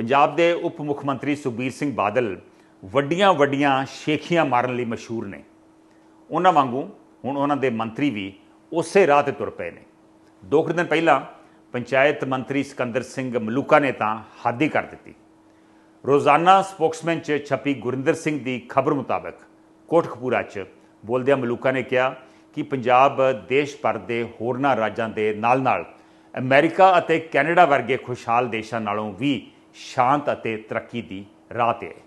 ਪੰਜਾਬ ਦੇ ਉਪ ਮੁੱਖ ਮੰਤਰੀ ਸੁਖਬੀਰ ਸਿੰਘ ਬਾਦਲ ਵੱਡੀਆਂ ਵੱਡੀਆਂ ਸ਼ੇਖੀਆਂ ਮਾਰਨ ਲਈ ਮਸ਼ਹੂਰ ਨੇ। ਉਹਨਾਂ ਵਾਂਗੂ ਹੁਣ ਉਹਨਾਂ ਦੇ ਮੰਤਰੀ ਵੀ ਉਸੇ ਰਾਹ ਤੇ ਤੁਰ ਪਏ ਨੇ। ਦੋ ਕੁ ਦਿਨ ਪਹਿਲਾਂ ਪੰਚਾਇਤ ਮੰਤਰੀ ਸਿਕੰਦਰ ਸਿੰਘ ਮਲੂਕਾ ਨੇ ਤਾਂ ਹਾਦੀ ਕਰ ਦਿੱਤੀ। ਰੋਜ਼ਾਨਾ ਸਪੋਕਸਮੈਨ 'ਚ ਛਪੀ ਗੁਰਿੰਦਰ ਸਿੰਘ ਦੀ ਖਬਰ ਮੁਤਾਬਕ ਕੋਟਕਪੂਰਾ 'ਚ ਬੋਲਦਿਆਂ ਮਲੂਕਾ ਨੇ ਕਿਹਾ ਕਿ ਪੰਜਾਬ ਦੇਸ਼ ਭਰ ਦੇ ਹੋਰਨਾਂ ਰਾਜਾਂ ਦੇ ਨਾਲ-ਨਾਲ ਅਮਰੀਕਾ ਅਤੇ ਕੈਨੇਡਾ ਵਰਗੇ ਖੁਸ਼ਹਾਲ ਦੇਸ਼ਾਂ ਨਾਲੋਂ ਵੀ ਸ਼ਾਂਤ ਅਤੇ ਤਰੱਕੀ ਦੀ ਰਾਹ ਤੇ ਹੈ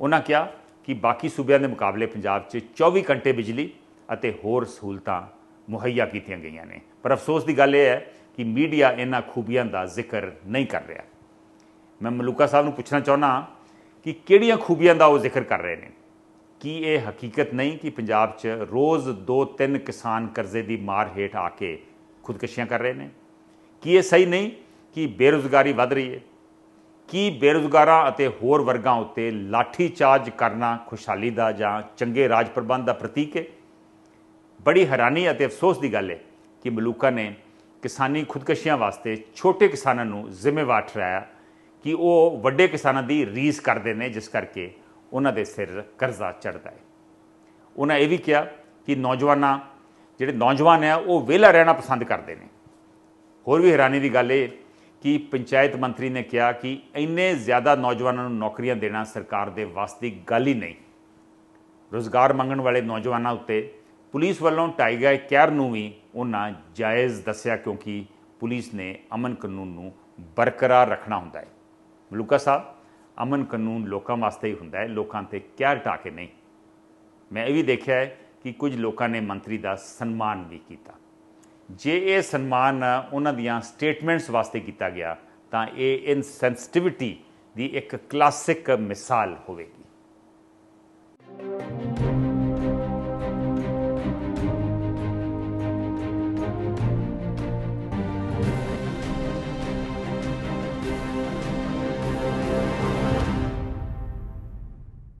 ਉਹਨਾਂ ਕਿਹਾ ਕਿ ਬਾਕੀ ਸੂਬਿਆਂ ਦੇ ਮੁਕਾਬਲੇ ਪੰਜਾਬ 'ਚ 24 ਘੰਟੇ ਬਿਜਲੀ ਅਤੇ ਹੋਰ ਸਹੂਲਤਾਂ ਮੁਹੱਈਆ ਕੀਤੀਆਂ ਗਈਆਂ ਨੇ। ਪਰ ਅਫਸੋਸ ਦੀ ਗੱਲ ਇਹ ਹੈ ਕਿ ਮੀਡੀਆ ਇਹਨਾਂ ਖੂਬੀਆਂ ਦਾ ਜ਼ਿਕਰ ਨਹੀਂ ਕਰ ਰਿਹਾ। ਮੈਂ ਮਲੂਕਾ ਸਾਹਿਬ ਨੂੰ ਪੁੱਛਣਾ ਚਾਹੁੰਦਾ ਕਿ ਕਿਹੜੀਆਂ ਖੂਬੀਆਂ ਦਾ ਉਹ ਜ਼ਿਕਰ ਕਰ ਰਹੇ ਨੇ? ਕੀ ਇਹ ਹਕੀਕਤ ਨਹੀਂ ਕਿ ਪੰਜਾਬ 'ਚ ਰੋਜ਼ 2-3 ਕਿਸਾਨ ਕਰਜ਼ੇ ਦੀ ਮਾਰ ਹੇਠ ਆ ਕੇ ਖੁਦਕਸ਼ੀਆਂ ਕਰ ਰਹੇ ਨੇ? ਕੀ ਇਹ ਸਹੀ ਨਹੀਂ ਕਿ ਬੇਰੁਜ਼ਗਾਰੀ ਵੱਧ ਰਹੀ ਹੈ? ਕੀ ਬੇਰੁਜ਼ਗਾਰਾਂ ਅਤੇ ਹੋਰ ਵਰਗਾਂ ਉੱਤੇ ਲਾਠੀ ਚਾਰਜ ਕਰਨਾ ਖੁਸ਼ਹਾਲੀ ਦਾ ਜਾਂ ਚੰਗੇ ਰਾਜ ਪ੍ਰਬੰਧ ਦਾ ਪ੍ਰਤੀਕ ਹੈ? ਬੜੀ ਹੈਰਾਨੀ ਅਤੇ ਅਫਸੋਸ ਦੀ ਗੱਲ ਹੈ ਕਿ ਮਲੂਕਾ ਨੇ ਕਿਸਾਨੀ ਖੁਦਕਸ਼ੀਆਂ ਵਾਸਤੇ ਛੋਟੇ ਕਿਸਾਨਾਂ ਨੂੰ ਜ਼ਿੰਮੇਵਾਰ ਠਹਿਰਾਇਆ ਕਿ ਉਹ ਵੱਡੇ ਕਿਸਾਨਾਂ ਦੀ ਰੀਸ ਕਰਦੇ ਨੇ, ਜਿਸ ਕਰਕੇ ਉਹਨਾਂ ਦੇ ਸਿਰ ਕਰਜ਼ਾ ਚੜਦਾ ਹੈ। ਉਹਨਾਂ ਇਹ ਵੀ ਕਿਹਾ ਕਿ ਨੌਜਵਾਨਾਂ, ਜਿਹੜੇ ਨੌਜਵਾਨ ਹੈ, ਉਹ ਵਿਹਲਾ ਰਹਿਣਾ ਪਸੰਦ ਕਰਦੇ ਨੇ। ਹੋਰ ਵੀ ਹੈਰਾਨੀ ਦੀ ਗੱਲ ਇਹ ਕਿ ਪੰਚਾਇਤ ਮੰਤਰੀ ਨੇ ਕਿਹਾ ਕਿ ਇੰਨੇ ਜ਼ਿਆਦਾ ਨੌਜਵਾਨਾਂ ਨੂੰ ਨੌਕਰੀਆਂ ਦੇਣਾ ਸਰਕਾਰ ਦੇ ਵੱਸ ਦੀ ਗੱਲ ਹੀ ਨਹੀਂ। ਰੋਜ਼ਗਾਰ ਮੰਗਣ ਵਾਲੇ ਨੌਜਵਾਨਾਂ ਉੱਤੇ ਪੁਲਿਸ ਵੱਲੋਂ ਢਾਈ ਗਏ ਕਹਿਰ ਨੂੰ ਵੀ ਉਹਨਾਂ ਜਾਇਜ਼ ਦੱਸਿਆ ਕਿਉਂਕਿ ਪੁਲਿਸ ਨੇ ਅਮਨ ਕਾਨੂੰਨ ਨੂੰ ਬਰਕਰਾਰ ਰੱਖਣਾ ਹੁੰਦਾ ਹੈ। ਮਲੂਕਾ ਸਾਹਿਬ, ਅਮਨ ਕਾਨੂੰਨ ਲੋਕਾਂ ਵਾਸਤੇ ਹੀ ਹੁੰਦਾ ਹੈ, ਲੋਕਾਂ ਤੇ ਕਹਿਰ ਢਾ ਕੇ ਨਹੀਂ। ਮੈਂ ਇਹ ਵੀ ਦੇਖਿਆ ਹੈ ਕਿ ਕੁਝ ਲੋਕਾਂ ਨੇ ਮੰਤਰੀ ਦਾ ਸਨਮਾਨ ਵੀ ਕੀਤਾ। ਜੇ ਇਹ ਸਨਮਾਨ ਉਹਨਾਂ ਦੀਆਂ ਸਟੇਟਮੈਂਟਸ ਵਾਸਤੇ ਕੀਤਾ ਗਿਆ, ਤਾਂ ਇਹ ਇਨਸੈਂਸਿਟਿਵਿਟੀ ਦੀ ਇੱਕ ਕਲਾਸਿਕ ਮਿਸਾਲ ਹੋਵੇਗੀ।